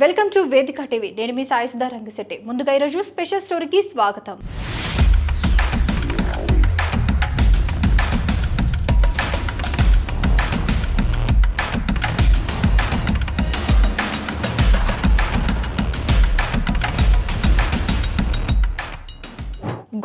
Welcome to Vedika TV. నేను మీ సాయిసుధా రంగశెట్టి. ముందుగా ఈరోజు స్పెషల్ స్టోరీకి స్వాగతం.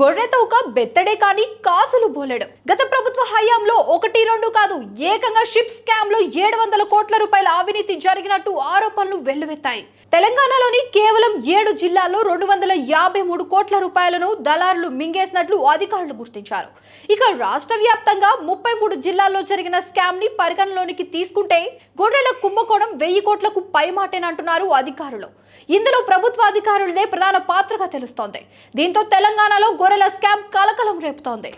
గొర్రెతో ఒక బెత్తడే కానీ కాసులు బోలెడు. గత ప్రభుత్వ హయాంలో ఒకటి రెండు కాదు ఏకంగా షిప్ స్కామ్లో ఏడు వందల కోట్ల రూపాయల అవినీతి జరిగినట్టు ఆరోపణలు వెల్లువెత్తాయి. తెలంగాణలోని కేవలం ఏడు జిల్లాల్లో రెండు వందల యాభై మూడు కోట్ల రూపాయలను దళారులు మింగేసినట్లు అధికారులు గుర్తించారు. ఇక రాష్ట్ర వ్యాప్తంగా ముప్పై మూడు జిల్లాల్లో జరిగిన స్కామ్ని పరిగణలోనికి తీసుకుంటే గొర్రెల కుంభకోణం వెయ్యి కోట్లకు పైమాటేనంటున్నారు అధికారులు. ఇందులో ప్రభుత్వ అధికారులదే ప్రధాన పాత్రగా తెలుస్తోంది. దీంతో తెలంగాణలో గొర్రెల స్కామ్ కలకలం రేపుతోంది.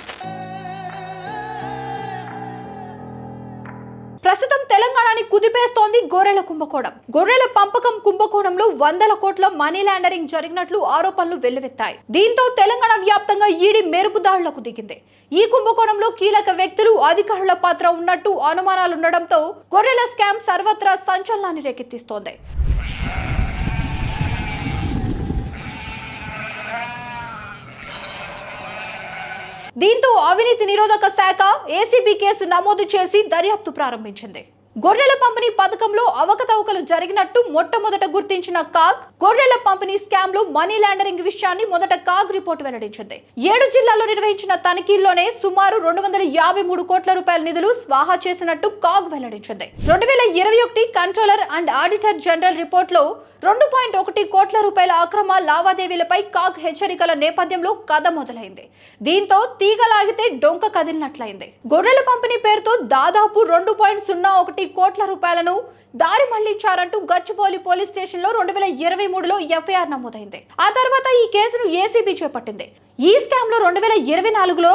ప్రస్తుతం తెలంగాణని కుదిపేస్తోంది గొర్రెల కుంభకోణం. గొర్రెల పంపకం కుంభకోణంలో వందల కోట్ల మనీ లాండరింగ్ జరిగినట్లు ఆరోపణలు వెల్లువెత్తాయి. దీంతో తెలంగాణ వ్యాప్తంగా ఈడీ మెరుపుదాడులకు దిగింది. ఈ కుంభకోణంలో కీలక వ్యక్తులు అధికారుల పాత్ర ఉన్నట్టు అనుమానాలుండడంతో గొర్రెల స్కామ్ సర్వత్రా సంచలనాన్ని రేకెత్తిస్తోంది. దీంతో అవినీతి నిరోధక శాఖ ఏసీబీ కేసు నమోదు చేసి దర్యాప్తు ప్రారంభించింది. గొర్రెల పంపిణీ పథకంలో అవకతవకలు జరిగినట్టు మొట్టమొదట గుర్తించిన కాగ్ గొర్రెల పంపిణీ స్కామ్లో మనీ లాండరింగ్ విషయాన్ని మొదట కాగ్ రిపోర్ట్ వెల్లడించింది. ఏడు జిల్లాల్లో నిర్వహించిన తనిఖీల్లోనే సుమారు రెండు వందల యాభై మూడు కోట్ల రూపాయల నిధులు స్వాహా చేసినట్టు కాగ్ వెల్లడించింది. రెండు వేల ఇరవై ఒకటి కంట్రోలర్ అండ్ ఆడిటర్ జనరల్ రిపోర్ట్లో రెండు పాయింట్ ఒకటి కోట్ల రూపాయల అక్రమ లావాదేవీలపై కాగ్ హెచ్చరికల నేపథ్యంలో కథ మొదలైంది. దీంతో తీగలాగితే డొంక కదిలినట్లయింది. గొర్రెల పంపిణీ పేరుతో దాదాపు రెండు పాయింట్ సున్నా ఒకటి కోట్ల రూపాయలను దారి మళ్ళించారంటూ గచ్చిబౌలి పోలీస్ స్టేషన్లో రెండు వేల ఇరవై మూడులో ఎఫ్ఐఆర్ నమోదైంది. ఆ తర్వాత ఈ కేసును ఏసీబీ చేపట్టింది. ఈ స్కామ్లో రెండు వేల ఇరవై నాలుగులో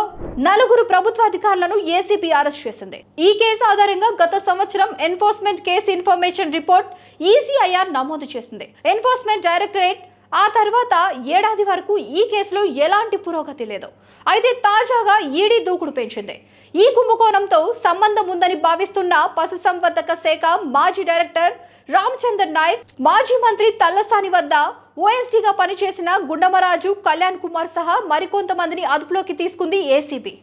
నలుగురు ప్రభుత్వ అధికారులను ఏసీబీ అరెస్ట్ చేసింది. ఈ కేసు ఆధారంగా గత సంవత్సరం enforcement case information report ECIR నమోదు చేసింది. ఎన్ఫోర్స్మెంట్ డైరెక్టరేట్ ఆ తర్వాత ఏడాది వరకు ఈ కేసులో ఎలాంటి పురోగతి లేదు. అయితే తాజాగా ఈడీ దూకుడు పెంచింది. ఈ కుంభకోణంతో సంబంధం ఉందని భావిస్తున్న పశుసంవర్ధక శాఖ మాజీ డైరెక్టర్ రామచందర్ నాయక్ మాజీ మంత్రి తల్లసాని వద్ద ఓఎస్డీగా పనిచేసిన గుండమరాజు కళ్యాణ్ కుమార్ సహా మరికొంతమందిని అదుపులోకి తీసుకుంది ఏసీబీ.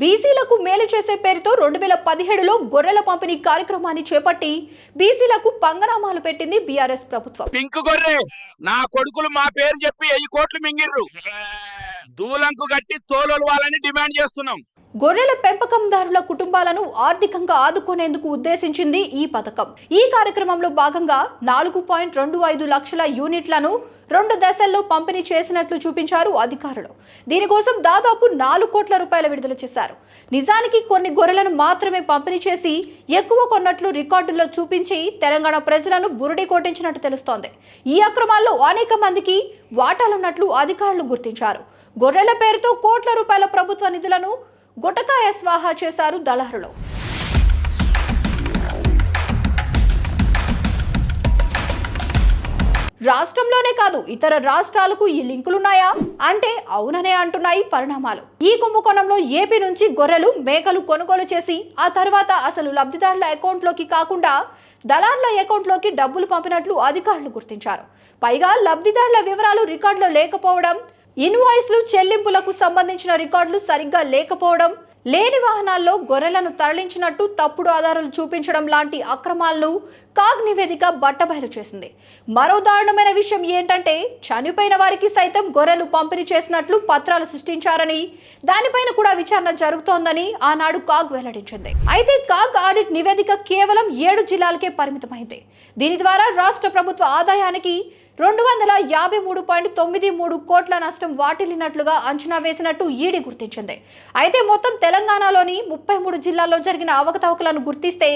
బీసీలకు మేలు చేసే పేరుతో రెండు వేల పదిహేడులో గొర్రెల పంపిణీ కార్యక్రమాన్ని చేపట్టి బీసీలకు పంగనామాలు పెట్టింది బీఆర్ఎస్ ప్రభుత్వం. పింక్ గొర్రె నా కొడుకులు మా పేరు చెప్పి వెయ్యి కోట్లు మింగిర్రు. దూలంకు గట్టి తోలు వాళ్ళని డిమాండ్ చేస్తున్నాం. గొర్రెల పెంపకందారుల కుటుంబాలను ఆర్థికంగా ఆదుకునేందుకు ఉద్దేశించింది ఈ పథకం. ఈ కార్యక్రమంలో భాగంగా నాలుగు పాయింట్ రెండు ఐదు లక్షల యూనిట్లను రెండు దశల్లో పంపిణీ చేసినట్లు చూపించారు అధికారులు. దీనికోసం దాదాపు నాలుగు కోట్ల రూపాయలు విడుదల చేశారు. నిజానికి కొన్ని గొర్రెలను మాత్రమే పంపిణీ చేసి ఎక్కువ కొన్నట్లు రికార్డుల్లో చూపించి తెలంగాణ ప్రజలను బురుడి కొట్టించినట్టు తెలుస్తోంది. ఈ అక్రమాల్లో అనేక మందికి వాటాలున్నట్లు అధికారులు గుర్తించారు. గొర్రెల పేరుతో కోట్ల రూపాయల ప్రభుత్వ నిధులను గుటకాయ స్వాహా చేశారు దళారులు రాష్ట్రంలోనే కాదు ఇతర రాష్ట్రాలకు ఈ లింకులున్నాయా? అంటే అవుననే అంటున్నాయి పరిణామాలు. ఈ కుంభకోణంలో ఏపీ నుంచి గొర్రెలు మేకలు కొనుగోలు చేసి ఆ తర్వాత అసలు లబ్ధిదారుల అకౌంట్లోకి కాకుండా దళారుల అకౌంట్లోకి డబ్బులు పంపినట్లు అధికారులు గుర్తించారు. పైగా లబ్ధిదారుల వివరాలు రికార్డులో లేకపోవడం ఇన్వాయిస్లు చెల్లింపులకు సంబంధించిన రికార్డులు సరిగ్గా లేకపోవడం లేని వాహనాల్లో గొర్రెలను తరలించినట్టు తప్పుడు ఆధారాలు చూపించడం లాంటి అక్రమాలను కాగ్ నివేదిక బట్టబయలు చేసింది. మరో దారుణమైన విషయం ఏంటంటే చనిపోయిన వారికి సైతం గొర్రెలు పంపిణీ చేసినట్లు పత్రాలు సృష్టించారని దానిపైన కూడా విచారణ జరుగుతోందని ఆనాడు కాగ్ వెల్లడించింది. అయితే కాగ్ ఆడిట్ నివేదిక కేవలం ఏడు జిల్లాలకే పరిమితమైంది. దీని ద్వారా రాష్ట్ర ప్రభుత్వ ఆదాయానికి రెండు వందల యాభై మూడు పాయింట్ తొమ్మిది మూడు కోట్ల నష్టం వాటిల్లినట్లుగా అంచనా వేసినట్టు ఈడీ గుర్తించింది. అయితే మొత్తం తెలంగాణలోని ముప్పై మూడు జిల్లాల్లో జరిగిన అవకతవకలను గుర్తిస్తే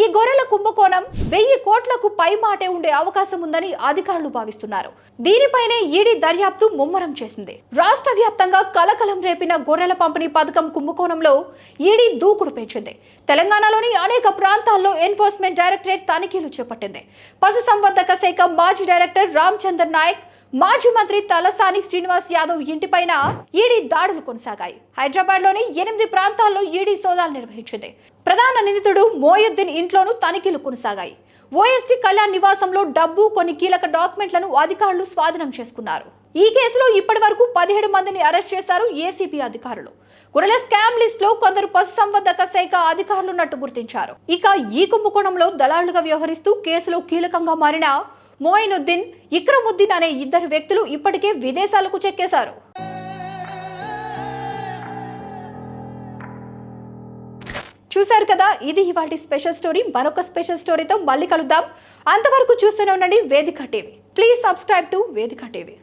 ఈ గొర్రెల కుంభకోణం వెయ్యి కోట్లకు పై మాటే ఉండే అవకాశం ఉందని అధికారులు భావిస్తున్నారు. దీనిపైనే ఈడీ దర్యాప్తు ముమ్మరం చేసింది. రాష్ట్ర వ్యాప్తంగా కలకలం రేపిన గొర్రెల పంపిణీ పథకం కుంభకోణంలో ఈడీ దూకుడు పెంచింది. తెలంగాణలోని అనేక ప్రాంతాల్లో ఎన్ఫోర్స్మెంట్ డైరెక్టరేట్ తనిఖీలు చేపట్టింది. పశుసంవర్ధక శాఖ మాజీ డైరెక్టర్ రామచందర్ నాయక్ మాజీ మంత్రి తలసాని శ్రీనివాస్ యాదవ్ ఇంటిపైన ఈడీ దాడులు కొనసాగాయి. హైదరాబాద్లోని ఎనిమిది ప్రాంతాల్లో ఈడీ సోదాలు నిర్వహించింది. ప్రధాన నిందితుడు మోయుద్దీన్ ఇంట్లోనూ తనిఖీలు కొనసాగాయి. ఓఎస్టీ కళ్యాణ్ నివాసంలో డబ్బు కొన్ని కీలక డాక్యుమెంట్లను అధికారులు స్వాధీనం చేసుకున్నారు. ఈ కేసులో ఇప్పటి వరకు పదిహేడు మందిని అరెస్ట్ చేశారు ఏసీబీ అధికారులు. కురల స్కామ్ లిస్ట్లో కొందరు పశుసంవర్ధక శాఖ అధికారులు ఉన్నట్టు గుర్తించారు. ఇక ఈ కుంభకోణంలో దళారులుగా వ్యవహరిస్తూ కేసులో కీలకంగా మారిన మోయినుద్దీన్ ఇక్రముద్దీన్ అనే ఇద్దరు వ్యక్తులు ఇప్పటికే విదేశాలకు చెక్కేశారు. చూశారు కదా ఇది ఇవాటి స్పెషల్ స్టోరీ. మరొక స్పెషల్ స్టోరీతో మళ్ళీ కలుద్దాం. అంతవరకు చూస్తూనే ఉండండి Vedika TV. Please subscribe to Vedika TV.